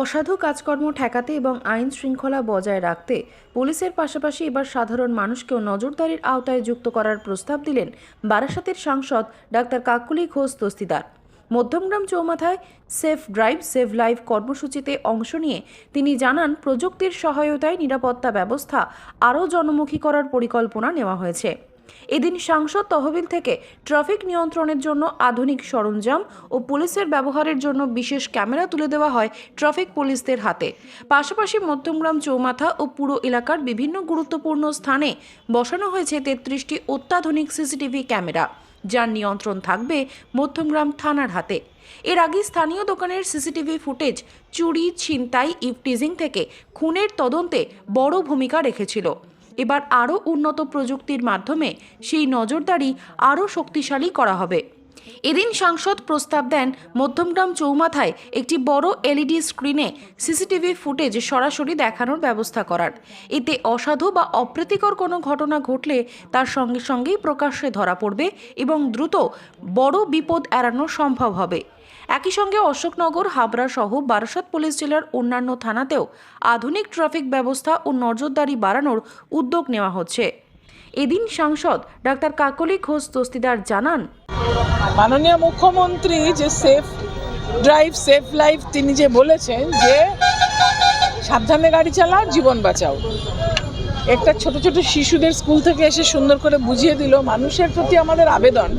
অসাধু কাজকর্ম ঠেকাতে এবং আইন শৃঙ্খলা বজায় রাখতে পুলিশের পাশাপাশি এবার সাধারণ মানুষকেও নজরদারির আওতায় যুক্ত করার প্রস্তাব দিলেন বারাসাতের সাংসদ ডাক্তার কাকুলি ঘোষ দস্তিদার। মধ্যমগ্রাম চৌমাথায় সেফ ড্রাইভ, সেভ লাইফ কর্মসূচিতে অংশ নিয়ে তিনি জানান, প্রযুক্তির সহায়তায় নিরাপত্তা ব্যবস্থা আরও জনমুখী করার পরিকল্পনা নেওয়া হয়েছে। এদিন সাংসদ তহবিল থেকে ট্রাফিক নিয়ন্ত্রণের জন্য আধুনিক সরঞ্জাম ও পুলিশের ব্যবহারের জন্য বিশেষ ক্যামেরা তুলে দেওয়া হয় ট্রাফিক পুলিশদের হাতে। পাশাপাশি মধ্যমগ্রাম চৌমাথা ও পুরো এলাকার বিভিন্ন গুরুত্বপূর্ণ স্থানে বসানো হয়েছে তেত্রিশটি অত্যাধুনিক সিসিটিভি ক্যামেরা, যার নিয়ন্ত্রণ থাকবে মধ্যমগ্রাম থানার হাতে। এর আগে স্থানীয় দোকানের সিসিটিভি ফুটেজ চুরি, ছিনতাই ইভটিজিং থেকে খুনের তদন্তে বড় ভূমিকা রেখেছিল। এবার আরও উন্নত প্রযুক্তির মাধ্যমে সেই নজরদারি আরও শক্তিশালী করা হবে। এদিন সাংসদ প্রস্তাব দেন মধ্যমগ্রাম চৌমাথায় একটি বড় এলইডি স্ক্রিনে সিসিটিভি ফুটেজ সরাসরি দেখানোর ব্যবস্থা করার। এতে অসাধু বা অপ্রীতিকর কোনো ঘটনা ঘটলে তার সঙ্গে সঙ্গেই প্রকাশ্যে ধরা পড়বে এবং দ্রুত বড় বিপদ এড়ানো সম্ভব হবে। একই সঙ্গে অশোকনগর, হাবড়া সহ বারাসাত পুলিশ জেলার অন্যান্য থানাতেও আধুনিক ট্রাফিক ব্যবস্থা ও নজরদারি বাড়ানোর উদ্যোগ নেওয়া হচ্ছে। এদিন সাংসদ ডাক্তার কাকলি ঘোষ দস্তিদার জানান, মাননীয় মুখ্যমন্ত্রী যে সেফ ড্রাইভ, সেফ লাইফ তিনি যে বলেছেন যে সাবধানে গাড়ি চালাও, জীবন বাঁচাও। একটা ছোট ছোট শিশুদের স্কুল থেকে এসে সুন্দর করে বুঝিয়ে দিল, মানুষের প্রতি আমাদের আবেদন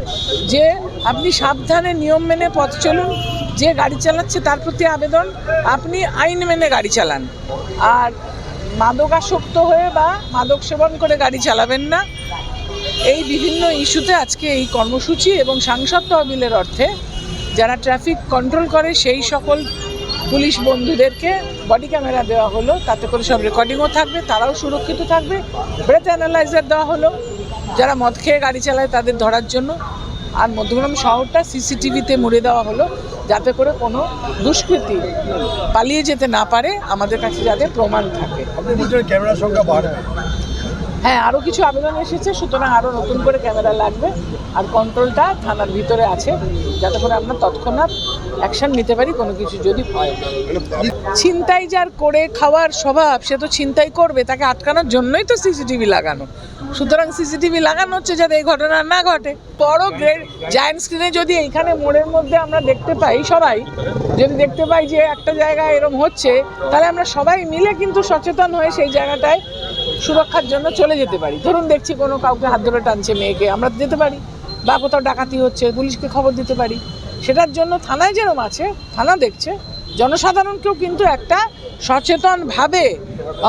যে আপনি সাবধানে নিয়ম মেনে পথ চলুন, যে গাড়ি চালাচ্ছে তার প্রতি আবেদন, আপনি আইন মেনে গাড়ি চালান। আর মাদকাসক্ত হয়ে বা মাদক সেবন করে গাড়ি চালাবেন না। এই বিভিন্ন ইস্যুতে আজকে এই কর্মসূচি এবং সাংসদ তহবিলের অর্থে যারা ট্রাফিক কন্ট্রোল করে, সেই সকল পুলিশ বন্ধুদেরকে বডি ক্যামেরা দেওয়া হলো। তাতে করে সব রেকর্ডিংও থাকবে, তারাও সুরক্ষিত থাকবে। ব্রেথ অ্যানালাইজার দেওয়া হলো। যারা মদ খেয়ে গাড়ি চালায় তাদের ধরার জন্য। আর মধ্যগ্রাম শহরটা সিসিটিভিতে মুড়ে দেওয়া হলো, যাতে করে কোনো দুষ্কৃতি পালিয়ে যেতে না পারে। আমাদের কাছে যাতে প্রমাণ থাকে। ক্যামেরার সংখ্যা বাড়বে হ্যাঁ আরও কিছু আবেদন এসেছে, সুতরাং আরও নতুন করে ক্যামেরা লাগবে আর কন্ট্রোলটা থানার ভিতরে আছে, যাতে করে আমরা তৎক্ষণাৎ অ্যাকশন নিতে পারি কোনো কিছু যদি হয়। ছিনতাই যার করে খাওয়ার স্বভাব, সে তো ছিনতাই করবে, তাকে আটকানোর জন্যই তো সিসিটিভি লাগানো। সুতরাং সিসিটিভি লাগানো হচ্ছে যাতে এই ঘটনা না ঘটে। বড় গ্রেড জায়ান্ট স্ক্রিনে যদি এইখানে মোড়ের মধ্যে আমরা দেখতে পাই সবাই, যদি দেখতে পাই যে একটা জায়গায় এরম হচ্ছে, তাহলে আমরা সবাই মিলে কিন্তু সচেতন হয়ে সেই জায়গাটায় সুরক্ষার জন্য চলে যেতে পারি। ধরুন দেখছি কোনো কাউকে হাত ধরে টানছে মেয়েকে, আমরা যেতে পারি। বা কোথাও ডাকাতি হচ্ছে, পুলিশকে খবর দিতে পারি। সেটার জন্য থানায় যেরকম আছে, থানা দেখছে। জনসাধারণকেও কিন্তু একটা সচেতনভাবে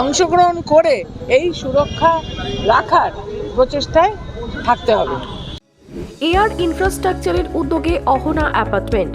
অংশগ্রহণ করে এই সুরক্ষা রাখার প্রচেষ্টায় থাকতে হবে। এয়ার ইনফ্রাস্ট্রাকচারের উদ্যোগে অহনা অ্যাপার্টমেন্ট